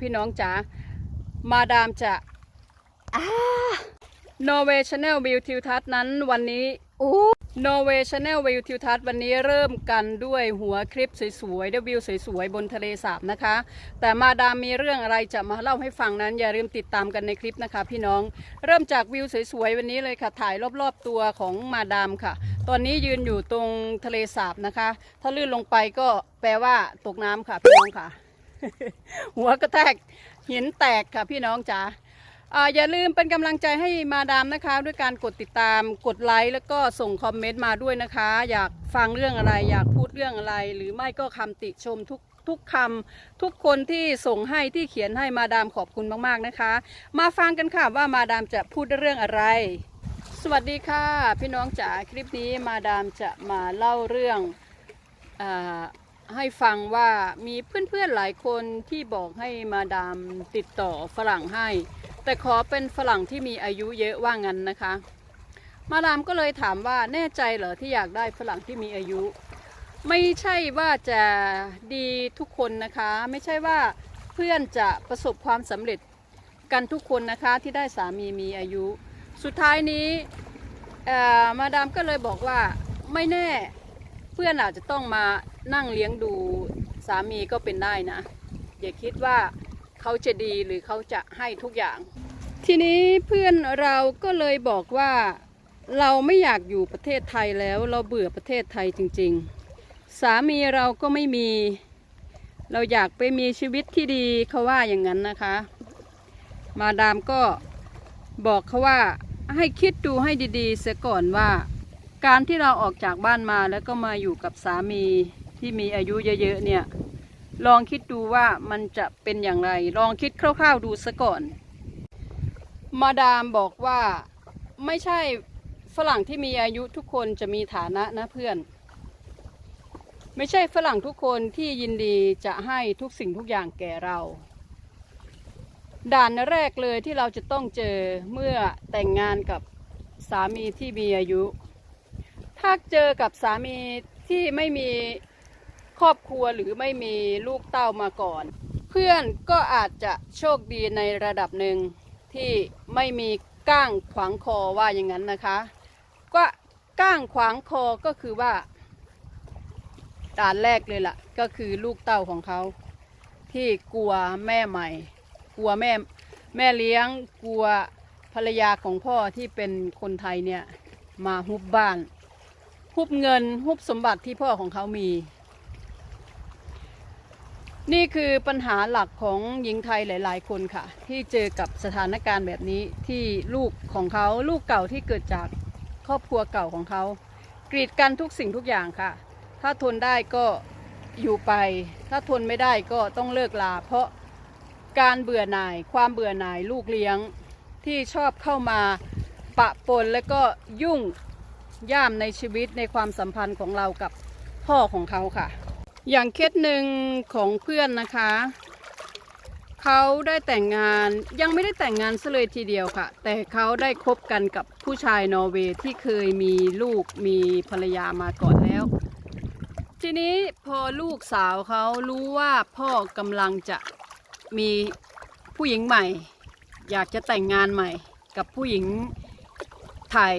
พี่น้องจ๋ามาดามจะโนเวชแนลวิวทิวทัศน์นั้นวันนี้โอ้โนเวชแนลวิวทิวทัศน์วันนี้เริ่มกันด้วยหัวคลิปสวยๆด้วยวิวสวยๆ บนทะเลสาบนะคะ แต่มาดามมีเรื่องอะไรจะมาเล่าให้ฟังนั้น อย่าลืมติดตามกันในคลิปนะคะ พี่น้องเริ่มจากวิวสวยๆวันนี้เลยค่ะถ่ายรอบๆตัวของมาดามค่ะ ตอนนี้ยืนอยู่ตรงทะเลสาบนะคะ ถ้าลื่นลงไปก็แปลว่าตกน้ำค่ะพี่น้องค่ะ หัวกระแทกหินแตกค่ะพี่น้องจ๋าอย่าลืมเป็นกำลังใจให้มาดามนะคะ ด้วยการกดติดตามกดไลค์แล้วก็ส่งคอมเมนต์มาด้วยนะคะ อยากฟังเรื่องอะไร อยากพูดเรื่องอะไร หรือไม่ก็คำติชมทุกทุกคำทุกคนที่ส่งให้ที่เขียนให้มาดามขอบคุณมากๆนะคะ มาฟังกันค่ะว่ามาดามจะพูดเรื่องอะไร สวัสดีค่ะ พี่น้องจ๋าคลิปนี้มาดามจะมาเล่าเรื่องอา ให้ฟังว่ามีเพื่อนๆหลายคนที่บอกให้มาดามติดต่อฝรั่งให้ แต่ขอเป็นฝรั่งที่มีอายุเยอะว่างั้นนะคะ มาดามก็เลยถามว่าแน่ใจเหรอที่อยากได้ฝรั่งที่มีอายุ ไม่ใช่ว่าจะดีทุกคนนะคะ ไม่ใช่ว่าเพื่อนจะประสบความสำเร็จกันทุกคนนะคะที่ได้สามีมีอายุ สุดท้ายนี้มาดามก็เลยบอกว่าไม่แน่เพื่อนอาจจะต้องมา นั่งเลี้ยงดูสามีก็เป็นได้นะ อย่าคิดว่าเขาจะดีหรือเขาจะให้ทุกอย่าง ทีนี้เพื่อนเราก็เลยบอกว่าเราไม่อยากอยู่ประเทศไทยแล้ว เราเบื่อประเทศไทยจริง ๆ สามีเราก็ไม่มี เราอยากไปมีชีวิตที่ดีเขาว่าอย่างนั้นนะคะ มาดามก็บอกเขาว่าให้คิดดูให้ดีๆ เสียก่อนว่า การที่เราออกจากบ้านมาแล้วก็มาอยู่กับสามี ที่มีอายุเยอะๆเนี่ย ลองคิดดูว่ามันจะเป็นอย่างไร ลองคิดคร่าวๆดูซะก่อน มาดามบอกว่าไม่ใช่ฝรั่งที่มีอายุทุกคนจะมีฐานะนะเพื่อน ไม่ใช่ฝรั่งทุกคนที่ยินดีจะให้ทุกสิ่งทุกอย่างแก่เราด่านแรกเลยที่เราจะต้องเจอเมื่อแต่งงานกับสามีที่มีอายุ ถ้าเจอกับสามีที่ไม่มี ครอบครัวหรือไม่มีลูกเต้ามาก่อน เพื่อนก็อาจจะโชคดีในระดับหนึ่งที่ไม่มีก้างขวางคอว่าอย่างนั้นนะคะ ก็ก้างขวางคอก็คือว่าด่านแรกเลยล่ะ ก็คือลูกเต้าของเขาที่กลัวแม่ใหม่ กลัวแม่แม่เลี้ยงกลัวภรรยาของพ่อที่เป็นคนไทยเนี่ยมาฮุบบ้านฮุบเงินฮุบสมบัติที่พ่อของเขามี นี่คือปัญหาหลักของหญิงไทยหลาย ๆ คนค่ะ ที่เจอกับสถานการณ์แบบนี้ที่ลูกของเขาลูกเก่าที่เกิดจากครอบครัวเก่าของเขากรีดกันทุกสิ่งทุกอย่างค่ะ ถ้าทนได้ก็อยู่ไป ถ้าทนไม่ได้ก็ต้องเลิกลา เพราะการเบื่อหน่าย ความเบื่อหน่ายลูกเลี้ยงที่ชอบเข้ามาปะปนและก็ยุ่งย่ามในชีวิตในความสัมพันธ์ของเรากับพ่อของเขาค่ะ อย่างเคสหนึ่งของเพื่อนนะคะ เขาได้แต่งงานยังไม่ได้แต่งงานซะเลยทีเดียวค่ะ แต่เขาได้คบกันกับผู้ชายนอร์เวย์ที่เคยมีลูกมีภรรยามาก่อนแล้ว ทีนี้พอลูกสาวเขารู้ว่าพ่อกำลังจะมีผู้หญิงใหม่ อยากจะแต่งงานใหม่ กับผู้หญิงไทย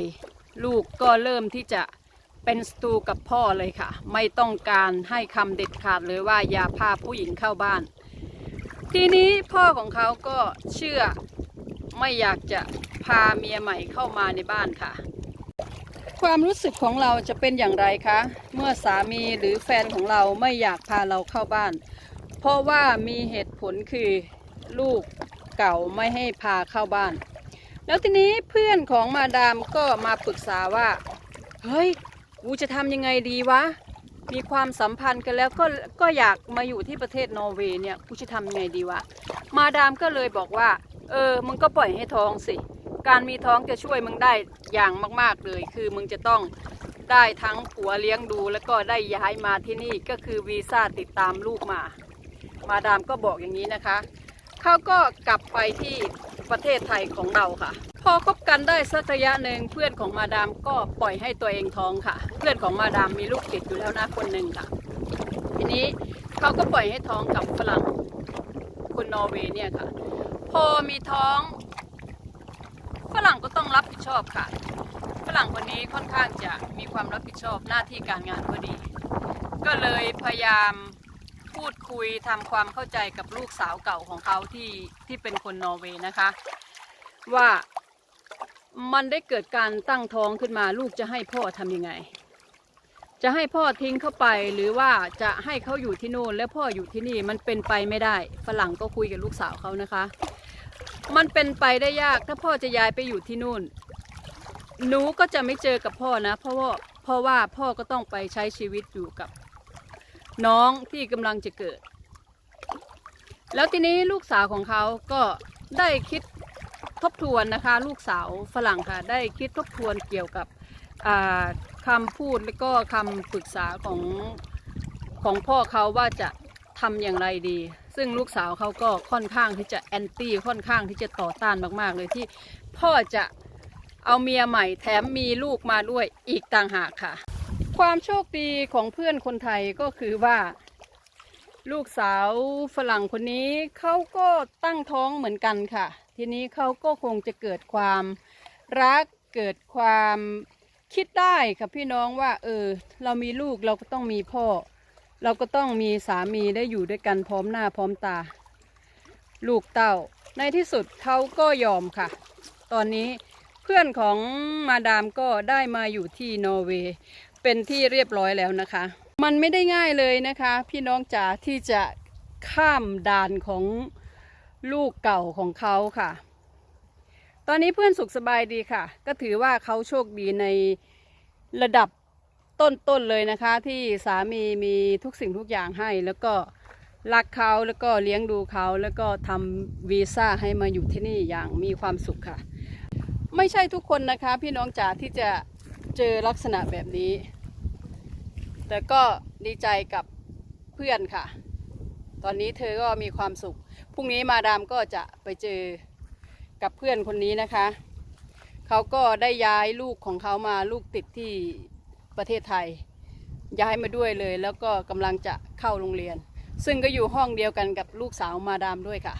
ลูกก็เริ่มที่จะ เป็นสตูกับพ่อเลยค่ะ ไม่ต้องการให้คำเด็ดขาดเลยว่าอย่าพาผู้หญิงเข้าบ้าน ทีนี้พ่อของเขาก็เชื่อไม่อยากจะพาเมียใหม่เข้ามาในบ้านค่ะ ความรู้สึกของเราจะเป็นอย่างไรคะ เมื่อสามีหรือแฟนของเราไม่อยากพาเราเข้าบ้าน เพราะว่ามีเหตุผลคือลูกเก่าไม่ให้พาเข้าบ้าน แล้วทีนี้เพื่อนของมาดามก็มาปรึกษาว่า เฮ้ย กูจะทำยังไงดีวะ มีความสัมพันธ์กันแล้วก็ก็อยากมาอยู่ที่ประเทศนอร์เวย์เนี่ยกูจะทำยังไงดีวะ มาดามก็เลยบอกว่า เออมึงก็ปล่อยให้ท้องสิ การมีท้องจะช่วยมึงได้อย่างมาก ๆเลย คือมึงจะต้องได้ทั้งผัวเลี้ยงดูแล้วก็ได้ย้ายมาที่นี่ก็คือวีซ่าติดตามลูกมา มาดามก็บอกอย่างนี้นะคะ เขาก็กลับไปที่ประเทศไทยของเราค่ะ พอคบกันได้สักระยะหนึ่งเพื่อนของมาดามก็ปล่อยให้ตัวเองท้องค่ะ เพื่อนของมาดามมีลูกติดอยู่แล้วนะคนหนึ่งค่ะ ทีนี้เขาก็ปล่อยให้ท้องกับฝรั่งคนนอร์เวย์เนี่ยค่ะ พอมีท้องฝรั่งก็ต้องรับผิดชอบค่ะฝรั่งคนนี้ค่อนข้างจะมีความรับผิดชอบหน้าที่การงานก็ดี ก็เลยพยายามพูดคุยทำความเข้าใจกับลูกสาวเก่าของเขาที่ที่เป็นคนนอร์เวย์นะคะ ว่า มันได้เกิดการตั้งท้องขึ้นมา ลูกจะให้พ่อทำยังไง จะให้พ่อทิ้งเข้าไปหรือว่าจะให้เขาอยู่ที่นู่น แล้วพ่ออยู่ที่นี่มันเป็นไปไม่ได้ฝรั่งก็คุยกับลูกสาวเขานะคะ มันเป็นไปได้ยากถ้าพ่อจะย้ายไปอยู่ที่นู่น หนูก็จะไม่เจอกับพ่อนะ เพราะว่าเพราะว่าพ่อก็ต้องไปใช้ชีวิตอยู่กับ น้องที่กำลังจะเกิด แล้วทีนี้ลูกสาวของเขาก็ได้คิด ทบทวนนะคะ ลูกสาวฝรั่งค่ะได้คิดทบทวนเกี่ยวกับอ่าคำพูดและก็คำปรึกษาของของพ่อเขาว่าจะทำอย่างไรดี ซึ่งลูกสาวเขาก็ค่อนข้างที่จะแอนตี้ค่อนข้างที่จะต่อต้านมาก ๆ เลยที่พ่อจะเอาเมียใหม่แถมมีลูกมาด้วยอีกต่างหากค่ะ ความโชคดีของเพื่อนคนไทยก็คือว่า ลูกสาวฝรั่งคนนี้เขาก็ตั้งท้องเหมือนกันค่ะ ทีนี้เขาก็คงจะเกิดความรักเกิดความคิดได้ค่ะพี่น้องว่า เออ เรามีลูกเราก็ต้องมีพ่อ เราก็ต้องมีสามีได้อยู่ด้วยกันพร้อมหน้าพร้อมตา ลูกเต้า ในที่สุดเขาก็ยอมค่ะ ตอนนี้เพื่อนของมาดามก็ได้มาอยู่ที่นอร์เวย์เป็นที่เรียบร้อยแล้วนะคะ มันไม่ได้ง่ายเลยนะคะ พี่น้องจ๋าที่จะข้ามด่านของ ลูกเก่าของเขาค่ะ ตอนนี้เพื่อนสุขสบายดีค่ะ ก็ถือว่าเขาโชคดีในระดับต้นๆเลยนะคะ ที่สามีมีทุกสิ่งทุกอย่างให้ แล้วก็รักเขาแล้วก็เลี้ยงดูเขาแล้วก็ทำวีซ่าให้มาอยู่ที่นี่อย่างมีความสุขค่ะ ไม่ใช่ทุกคนนะคะ พี่น้องจ๋าที่จะเจอลักษณะแบบนี้ แต่ก็ดีใจกับเพื่อนค่ะ ตอนนี้เธอก็มีความสุข พรุ่งนี้มาดามก็จะไปเจอกับเพื่อนคนนี้นะคะ เขาก็ได้ย้ายลูกของเขามาลูกติดที่ประเทศไทย ย้ายมาด้วยเลย แล้วก็กำลังจะเข้าโรงเรียน ซึ่งก็อยู่ห้องเดียวกันกับลูกสาวมาดามด้วยค่ะ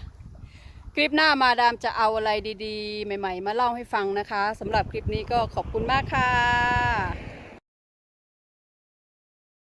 คลิปหน้ามาดามจะเอาอะไรดีๆ ใหม่ ๆ มาเล่าให้ฟังนะคะสำหรับคลิปนี้ก็ขอบคุณมากค่ะ